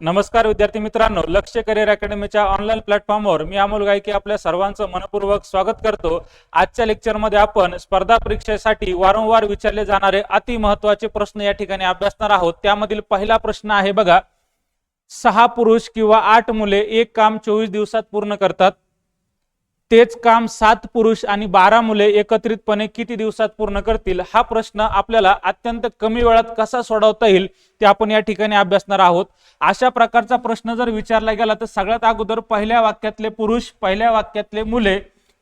नमस्कार विद्यार्थी मित्रांनो लक्ष करिअर अकॅडमीच्या ऑनलाईन प्लॅटफॉर्मवर मी अमोल गायके आपल्या सर्वांचं मनपूर्वक स्वागत करतो. आजच्या लेक्चरमध्ये आपण स्पर्धा परीक्षेसाठी वारंवार विचारले जाणारे अति महत्त्वाचे प्रश्न या ठिकाणी अभ्यासणार आहोत. त्यामधील पहिला प्रश्न आहे बघा सहा पुरुष किंवा आठ मुले एक काम चोवीस दिवसात पूर्ण करतात. तेच काम सात पुरुष आणि बारा मुले एकत्रितपणे किती दिवसात पूर्ण करतील हा प्रश्न आपल्याला अत्यंत कमी वेळात कसा सोडवता येईल ते आपण या ठिकाणी अभ्यासणार आहोत. अशा प्रकारचा प्रश्न जर विचारला गेला तर सगळ्यात अगोदर पहिल्या वाक्यातले पुरुष पहिल्या वाक्यातले मुले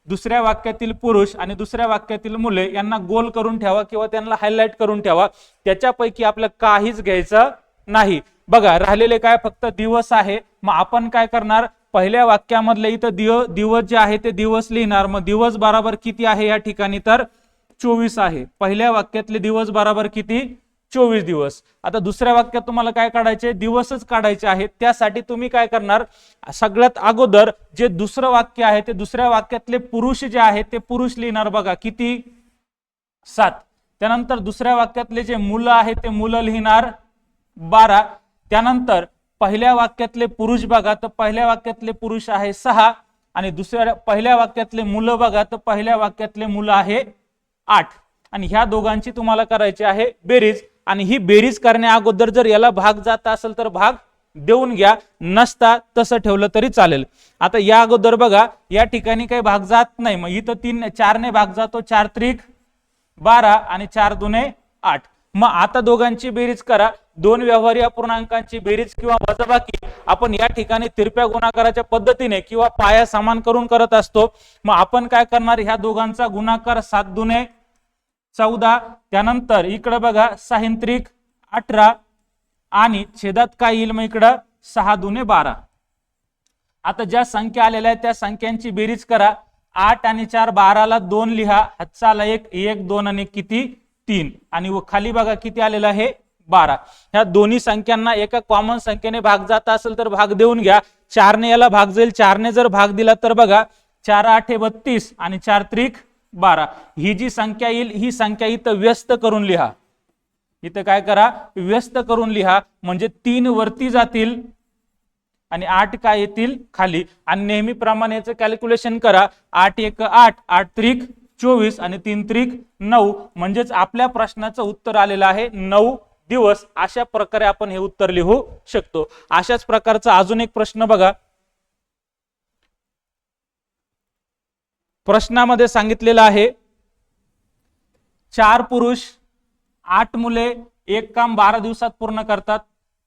दुसऱ्या वाक्यातील पुरुष आणि दुसऱ्या वाक्यातील मुले यांना गोल करून ठेवा किंवा त्यांना हायलाइट करून ठेवा. त्याच्यापैकी आपलं काहीच घ्यायचं नाही. बघा राहिलेले काय फक्त दिवस आहे मग आपण काय करणार? पहिल्या वाक्यामधले इथं दिव दिवस जे आहे ते दिवस लिहिणार. मग दिवस बरोबर किती आहे या ठिकाणी? तर चोवीस आहे. पहिल्या वाक्यातले दिवस बरोबर किती? चोवीस दिवस. आता दुसऱ्या वाक्यात तुम्हाला काय काढायचे? दिवसच काढायचे आहेत. त्यासाठी तुम्ही काय करणार? सगळ्यात अगोदर जे दुसरं वाक्य आहे ते दुसऱ्या वाक्यातले पुरुष जे आहेत ते पुरुष लिहिणार बघा. किती? सात. त्यानंतर दुसऱ्या वाक्यातले जे मुलं आहेत ते मुलं लिहिणार बारा. त्यानंतर पहिल्या वाक्यातले पुरुष बघा तर पहिल्या वाक्यातले पुरुष आहे सहा आणि दुसऱ्या पहिल्या वाक्यातले मुलं बघा तर पहिल्या वाक्यातले मुलं आहे आठ. आणि ह्या दोघांची तुम्हाला करायची आहे बेरीज. आणि ही बेरीज करण्या अगोदर जर याला भाग जात असेल तर भाग देऊन घ्या. नसता तसं ठेवलं तरी चालेल. आता या अगोदर बघा या ठिकाणी काही भाग जात नाही. मग इथं तीन चारने भाग जातो. चार त्रिक बारा आणि चार दुने आठ. मग आता दोघांची बेरीज करा. दोन व्यवहारी अपूर्णांकांची बेरीज किंवा वजाबाकी आपण या ठिकाणी तिरप्या गुणाकाराच्या पद्धतीने किंवा पाया समान करून करत असतो. मग आपण काय करणार? ह्या दोघांचा गुणाकार सात दुने चौदा. त्यानंतर इकडं बघा साहित्रिक अठरा आणि छेदात काय येईल मग इकडं? सहा दुने बारा. आता ज्या संख्या आलेल्या आहेत त्या संख्यांची बेरीज करा. आठ आणि चार बाराला दोन लिहा. हातचाला एक एक दोन आणि किती? तीन. आणि व खाली बघा किती आलेलं आहे? बारा. ह्या दोन्ही संख्यांना एका कॉमन संख्येने भाग जात असेल तर भाग देऊन घ्या. चारने याला भाग जाईल. चारने जर भाग दिला तर बघा चार आठे बत्तीस आणि चार त्रिक बारा. ही जी संख्या येईल ही संख्या इथं व्यस्त करून लिहा. इथं काय करा व्यस्त करून लिहा. म्हणजे तीन वरती जातील आणि आठ काय येतील? खाली. आणि नेहमीप्रमाणे याचं कॅल्क्युलेशन करा. आठ एक आठ आठ त्रिक चोवीस आणि तीन त्रिक नऊ. म्हणजेच आपल्या प्रश्नाचं उत्तर आलेलं आहे नऊ दिवस अशा प्रकारे आपण हे उत्तर लिहू शकतो. अशाच प्रकारचा अजून एक प्रश्न बघा. प्रश्नामध्ये सांगितलेलं आहे चार पुरुष आठ मुले एक काम बारा दिवसात पूर्ण करतात.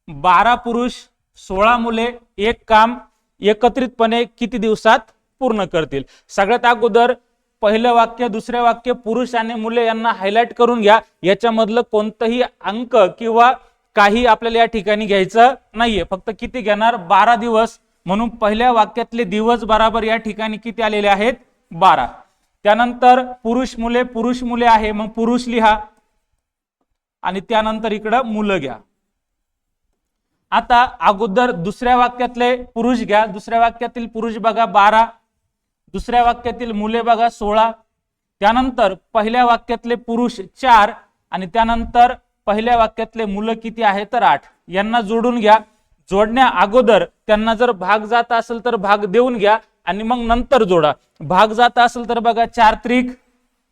बारा पुरुष सोळा मुले एक काम एकत्रितपणे किती दिवसात पूर्ण करतील? सगळ्यात अगोदर पहिलं वाक्य दुसरं वाक्य पुरुष आणि मुले यांना हायलाइट करून घ्या. याच्यामधलं कोणतंही अंक किंवा काही आपल्याला या ठिकाणी घ्यायचं नाहीये. फक्त किती घेणार? बारा दिवस. म्हणून पहिल्या वाक्यातले दिवस बराबर या ठिकाणी किती आलेले आहेत? बारा. त्यानंतर पुरुष मुले पुरुष मुले आहे. मग पुरुष लिहा. आणि त्यानंतर इकडं मुलं घ्या. आता अगोदर दुसऱ्या वाक्यातले पुरुष घ्या. दुसऱ्या वाक्यातील पुरुष बघा बारा. दुसऱ्या वाक्यातील मुले बघा सोळा त्यानंतर पहिल्या वाक्यातले पुरुष चार आणि त्यानंतर पहिल्या वाक्यातले मुलं किती आहे तर आठ. यांना जोडून घ्या. जोडण्या अगोदर त्यांना जर भाग जात असेल तर भाग देऊन घ्या आणि मग नंतर जोडा. भाग जात असेल तर बघा चार त्रिक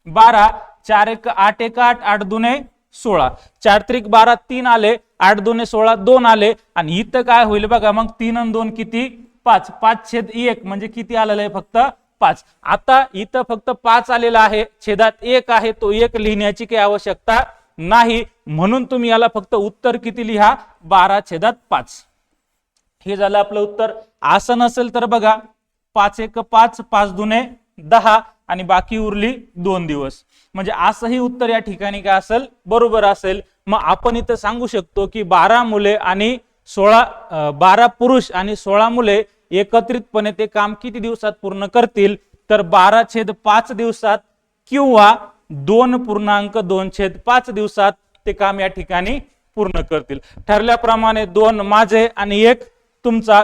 बारा चार एक आठ एक आठ आठ दुने सोळा. चार त्रिक बारा तीन आले आठ दोन सोळा दोन आले आणि इथं काय होईल बघा मग तीन आणि दोन किती? पाच. पाच छेद एक म्हणजे किती आलेलं आहे फक्त? पाच. आता इथं फक्त पाच आलेला आहे. छेदात एक आहे. तो एक लिहिण्याची काही आवश्यकता नाही. म्हणून तुम्ही याला फक्त उत्तर किती लिहा? बारा छेदात पाच. हे झालं आपलं उत्तर. असं नसेल तर बघा. पाच एक पाच पाच दुने दहा आणि बाकी उरली दोन दिवस. म्हणजे असंही उत्तर या ठिकाणी काय असेल? बरोबर असेल. मग आपण इथं सांगू शकतो की बारा मुले आणि सोळा बारा पुरुष आणि सोळा मुले एकत्रितपणे ते काम किती दिवसात पूर्ण करतील? तर बारा छेद पाच दिवसात किंवा दोन पूर्णांक दोन छेद पाच दिवसात ते काम या ठिकाणी पूर्ण करतील. ठरल्याप्रमाणे दोन माझे आणि एक तुमचा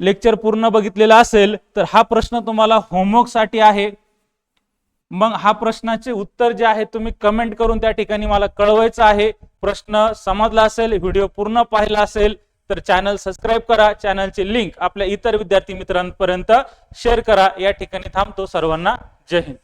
लेक्चर पूर्ण बघितलेला असेल तर हा प्रश्न तुम्हाला होमवर्कसाठी आहे. मग हा प्रश्नाचे उत्तर जे आहे तुम्ही कमेंट करून त्या ठिकाणी मला कळवायचं आहे. प्रश्न समजला असेल व्हिडिओ पूर्ण पाहिला असेल तर चॅनल सबस्क्राईब करा. चॅनलची लिंक आपल्या इतर विद्यार्थी मित्रांपर्यंत शेअर करा. या ठिकाणी थांबतो सर्वांना. जय हिंद.